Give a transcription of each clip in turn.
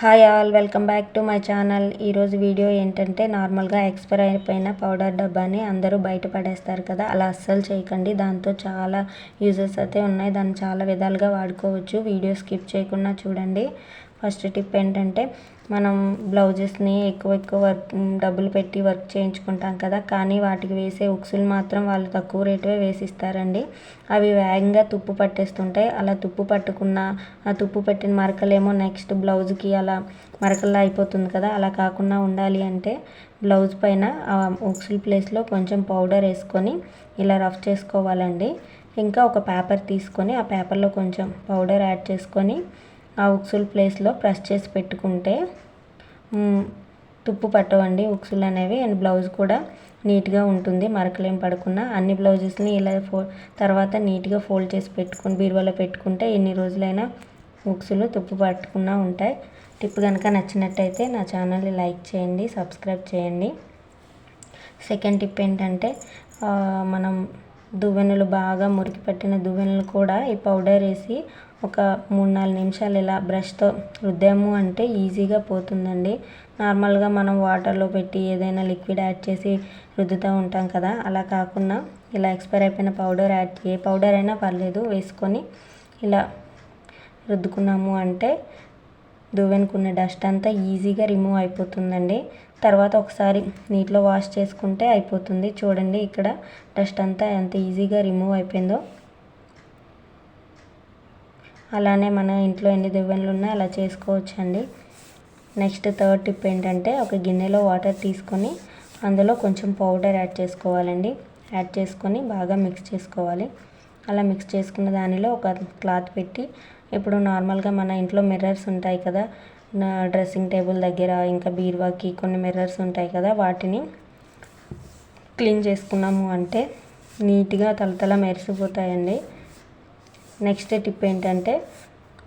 Hi all welcome back to my channel ఈరోజు video ఏంటంటే నార్మల్గా ఎక్స్పైర్ అయిపోయిన పౌడర్ డబ్బాని అందరూ బయట పడేస్తారు కదా అలా అస్సలు చేయకండి. దాంతో చాలా యూజెస్ అయితే ఉన్నాయి. దాన్ని చాలా విధాలుగా వాడుకోవచ్చు. వీడియో స్కిప్ చేయకుండా చూడండి. ఫస్ట్ టిప్ ఏంటంటే మనం బ్లౌజెస్ని ఎక్కువ ఎక్కువ వర్క్ డబ్బులు పెట్టి వర్క్ చేయించుకుంటాం కదా. కానీ వాటికి వేసే ఉక్సులు మాత్రం వాళ్ళు తక్కువ రేటువే వేసిస్తారండి. అవి వేగంగా తుప్పు పట్టేస్తుంటాయి. అలా తుప్పు పట్టుకున్న ఆ తుప్పు పెట్టిన మరకలేమో నెక్స్ట్ బ్లౌజ్కి అలా మరకల్లా అయిపోతుంది కదా. అలా కాకుండా ఉండాలి అంటే బ్లౌజ్ పైన ఆ ఉక్సులు ప్లేస్లో కొంచెం పౌడర్ వేసుకొని ఇలా రఫ్ చేసుకోవాలండి. ఇంకా ఒక పేపర్ తీసుకొని ఆ పేపర్లో కొంచెం పౌడర్ యాడ్ చేసుకొని ఆ ఉక్సులు ప్లేస్లో ప్రెస్ చేసి పెట్టుకుంటే తుప్పు పట్టవండి. ఉక్సులు అనేవి అండ్ బ్లౌజ్ కూడా నీట్గా ఉంటుంది. మరకలేం పడకుండా అన్ని బ్లౌజెస్ని ఇలా ఫో తర్వాత నీట్గా ఫోల్డ్ చేసి పెట్టుకుని బీరువాలో పెట్టుకుంటే ఎన్ని రోజులైనా ఉక్సులు తుప్పు పట్టకుండా ఉంటాయి. టిప్ కనుక నచ్చినట్టయితే నా ఛానల్ని లైక్ చేయండి సబ్స్క్రైబ్ చేయండి. సెకండ్ టిప్ ఏంటంటే మనం దువ్వెనలు బాగా మురికి పట్టిన దువ్వెనలు కూడా ఈ పౌడర్ వేసి ఒక మూడు నాలుగు నిమిషాలు ఇలా బ్రష్తో రుద్దాము అంటే ఈజీగా పోతుందండి. నార్మల్గా మనం వాటర్లో పెట్టి ఏదైనా లిక్విడ్ యాడ్ చేసి రుద్దుతూ ఉంటాం కదా అలా కాకుండా ఇలా ఎక్స్పైర్ అయిపోయిన పౌడర్ యాడ్ ఏ పౌడర్ అయినా పర్లేదు వేసుకొని ఇలా రుద్దుకున్నాము అంటే దువ్వెనుకున్న డస్ట్ అంతా ఈజీగా రిమూవ్ అయిపోతుందండి. తర్వాత ఒకసారి నీటిలో వాష్ చేసుకుంటే అయిపోతుంది. చూడండి ఇక్కడ డస్ట్ అంతా ఎంత ఈజీగా రిమూవ్ అయిపోయిందో. అలానే మన ఇంట్లో ఎన్ని దువ్వెనలు ఉన్నా అలా చేసుకోవచ్చండి. నెక్స్ట్ థర్డ్ టిప్ ఏంటంటే ఒక గిన్నెలో వాటర్ తీసుకొని అందులో కొంచెం పౌడర్ యాడ్ చేసుకోవాలండి. యాడ్ చేసుకొని బాగా మిక్స్ చేసుకోవాలి. అలా మిక్స్ చేసుకున్న దానిలో ఒక క్లాత్ పెట్టి ఇప్పుడు నార్మల్గా మన ఇంట్లో మిర్రర్స్ ఉంటాయి కదా నా డ్రెస్సింగ్ టేబుల్ దగ్గర ఇంకా బీరువాకి కొన్ని మిర్రర్స్ ఉంటాయి కదా వాటిని క్లీన్ చేసుకున్నాము అంటే నీట్గా తలతల మెరిసిపోతాయండి. నెక్స్ట్ టిప్ ఏంటంటే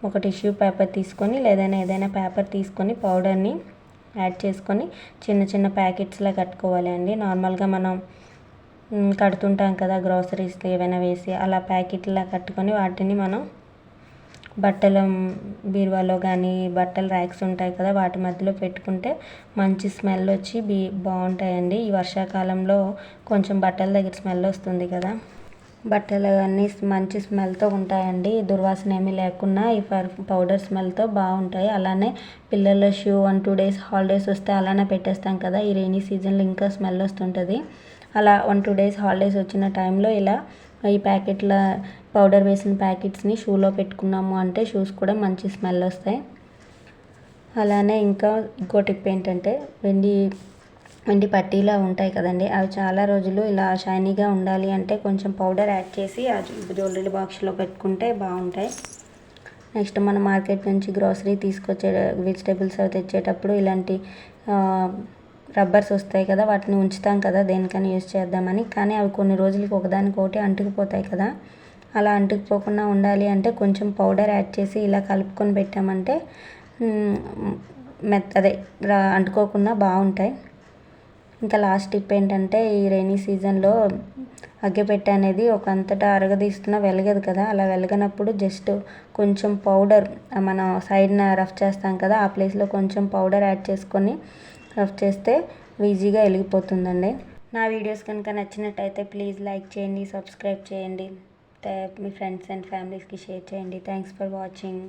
ఒక టిష్యూ పేపర్ తీసుకొని లేదైనా ఏదైనా పేపర్ తీసుకొని పౌడర్ని యాడ్ చేసుకొని చిన్న చిన్న ప్యాకెట్స్లా కట్టుకోవాలి అండి. నార్మల్గా మనం కడుతుంటాం కదా గ్రాసరీస్ ఏవైనా వేసి అలా ప్యాకెట్లా కట్టుకొని వాటిని మనం బట్టల బీరువాలో కానీ బట్టల ర్యాక్స్ ఉంటాయి కదా వాటి మధ్యలో పెట్టుకుంటే మంచి స్మెల్ వచ్చి బీ బాగుంటాయండి. ఈ వర్షాకాలంలో కొంచెం బట్టల దగ్గర స్మెల్ వస్తుంది కదా. బట్టలు అన్నీ మంచి స్మెల్తో ఉంటాయండి. దుర్వాసన ఏమీ లేకుండా ఈ పౌడర్ స్మెల్తో బాగుంటాయి. అలానే పిల్లల shoe one two days holidays వస్తే అలానే పెట్టేస్తాం కదా. ఈ రైనీ సీజన్లో ఇంకా స్మెల్ వస్తుంటుంది. అలా వన్ టూ డేస్ హాలిడేస్ వచ్చిన టైంలో ఇలా ఈ ప్యాకెట్ల పౌడర్ వేసిన ప్యాకెట్స్ని షూలో పెట్టుకున్నాము అంటే షూస్ కూడా మంచి స్మెల్ వస్తాయి. అలానే ఇంకా ఇంకో టిప్ ఏంటంటే వెండి వెండి పట్టీలా ఉంటాయి కదండి. అవి చాలా రోజులు ఇలా షైనీగా ఉండాలి అంటే కొంచెం పౌడర్ యాడ్ చేసి ఆ జ్యువెలరీ బాక్స్లో పెట్టుకుంటే బాగుంటాయి. నెక్స్ట్ మనం మార్కెట్ నుంచి గ్రోసరీ తీసుకొచ్చే వెజిటేబుల్స్ అవి తెచ్చేటప్పుడు ఇలాంటి రబ్బర్స్ వస్తాయి కదా వాటిని ఉంచుతాం కదా దేనికైనా యూజ్ చేద్దామని. కానీ అవి కొన్ని రోజులకి ఒకదానికొకటి అంటుకుపోతాయి కదా. అలా అంటుకుపోకుండా ఉండాలి అంటే కొంచెం పౌడర్ యాడ్ చేసి ఇలా కలుపుకొని పెట్టామంటే మెత్త అదే అంటుకోకుండా బాగుంటాయి. ఇంకా లాస్ట్ టిప్ ఏంటంటే ఈ రైనీ సీజన్లో అగ్గిపెట్టె అనేది ఒక అంతటా అరగదీస్తున్న వెలగదు కదా. అలా వెలగనప్పుడు జస్ట్ కొంచెం పౌడర్ మనం సైడ్న రఫ్ చేస్తాం కదా ఆ ప్లేస్లో కొంచెం పౌడర్ యాడ్ చేసుకొని రఫ్ చేస్తే ఈజీగా వెలిగిపోతుందండి నా వీడియోస్ కనుక నచ్చినట్టయితే ప్లీజ్ లైక్ చేయండి సబ్స్క్రైబ్ చేయండి. మీ ఫ్రెండ్స్ అండ్ ఫ్యామిలీస్కి షేర్ చేయండి. Thanks for watching.